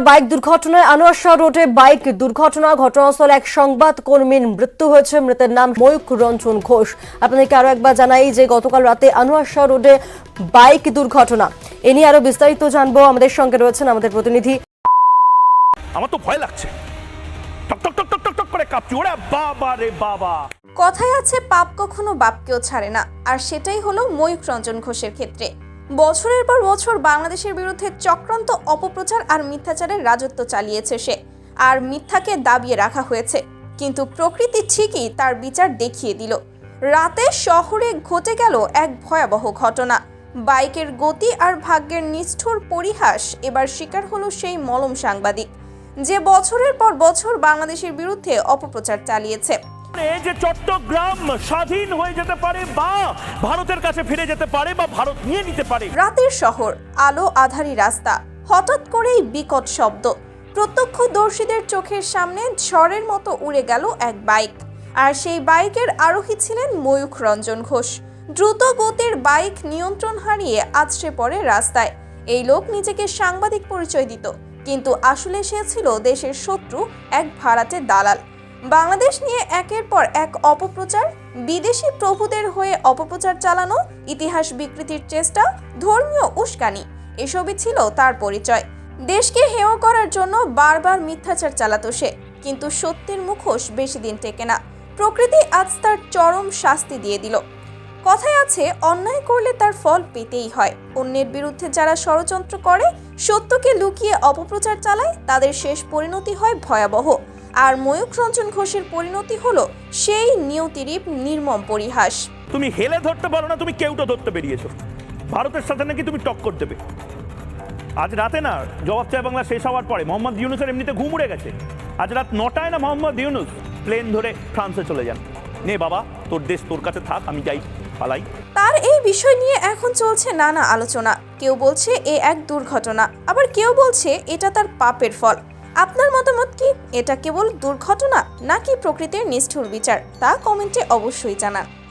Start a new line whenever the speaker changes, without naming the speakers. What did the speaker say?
Bike দুর্ঘটনায় আনোয়ার শাহ রোডে bike দুর্ঘটনা ঘটনাস্থলে এক সংবাদ কর্মীর মৃত্যু হয়েছে। মৃতের নাম ময়ূক রঞ্জন ঘোষ। আপনাদেরকে আরও একবার জানাই যে গতকাল রাতে আনোয়ার শাহ রোডে বাইক দুর্ঘটনা। এ নিয়ে আরও বিস্তারিত জানব। আমাদের সঙ্গে রয়েছেন আমাদের প্রতিনিধি।
আমার তো ভয় লাগছে। টক টক টক টক টক টক করে কাঁপছি। ওরে বাবা রে বাবা।
কথায় আছে পাপ কখনো বাপকেও ছাড়ে না। আর সেটাই হলো ময়ূক রঞ্জন ঘোষের ক্ষেত্রে। বছরের পর বছর বাংলাদেশের বিরুদ্ধে চক্রান্ত, অপপ্রচার আর মিথ্যাচারের রাজত্ব চালিয়েছে সে। আর মিথ্যাকে দাবিয়ে রাখা হয়েছে। কিন্তু প্রকৃতি ঠিকই তার বিচার দেখিয়ে দিল। রাতে শহরে ঘটে গেল এক ভয়াবহ ঘটনা। বাইকের গতি আর ভাগ্যের নিষ্ঠুর পরিহাস এবার শিকার হলো সেই মলম সাংবাদিক। যে বছরের পর বছর বাংলাদেশের বিরুদ্ধে অপপ্রচার চালিয়েছে।
যে চট্টগ্রাম স্বাধীন হয়ে যেতে পারে বা ভারতের কাছে ফিরে যেতে পারে বা ভারত নিয়ে নিতে পারে।
রাতের শহর, আলো আধারি রাস্তা, হঠাৎ করেই বিকট শব্দ। প্রত্যক্ষদর্শীদের চোখের সামনে ঝড়ের মতো উড়ে গেল এক বাইক। আর সেই বাইকের আরোহী ছিলেন ময়ূখ রঞ্জন ঘোষ। দ্রুত গতির বাইক নিয়ন্ত্রণ হারিয়ে আছড়ে পড়ে রাস্তায়। এই লোক নিজেকে সাংবাদিক পরিচয় দিত, কিন্তু আসলে সে ছিল দেশের শত্রু, এক ভাড়াটে দালাল। বাংলাদেশ নিয়ে একের পর এক অপপ্রচার, বিদেশি প্রভুদের হয়ে অপপ্রচার চালানো, ইতিহাস বিকৃতির চেষ্টা, ধর্মীয় উস্কানি, এসবই ছিল তার পরিচয়। দেশকে হেয় করার জন্য বারবার মিথ্যাচার চালাতো সে, কিন্তু সত্যের মুখোশ বেশি দিন টেকে না। প্রকৃতি আজ তার চরম শাস্তি দিয়ে দিল। কথায় আছে, অন্যায় করলে তার ফল পেতেই হয়। অন্যের বিরুদ্ধে যারা ষড়যন্ত্র করে, সত্যকে লুকিয়ে অপপ্রচার চালায়, তাদের শেষ পরিণতি হয় ভয়াবহ। আর ময়ূক রঞ্জন ঘোষের পরিণতি হলো সেই নিয়তিরীপ নির্মম পরিহাস।
তুমি হেলে ধরতে পারো না তুমি কেউটা ধরতে বেরিয়েছো। ভারতের সাথে নাকি তুমি টক্কর দেবে। আজ রাতে না জবাব চায় বাংলা শেষ হওয়ার পরে। মোহাম্মদ ইউনুসের এমনিতে ঘুম উড়ে গেছে। আজ রাত নটায় না মোহাম্মদ ইউনুস প্লেন ধরে ফ্রান্সে চলে যান। নে বাবা তোর দেশ তোর কাছে থাক আমি যাই পালাই।
তার এই বিষয় নিয়ে এখন চলছে নানা আলোচনা। কেউ বলছে এ এক দুর্ঘটনা আবার কেউ বলছে এটা তার পাপের ফল। আপনার মতামত কি? এটা কেবল দুর্ঘটনা নাকি প্রকৃতির নিষ্ঠুর বিচার? তা কমেন্টে অবশ্যই জানান।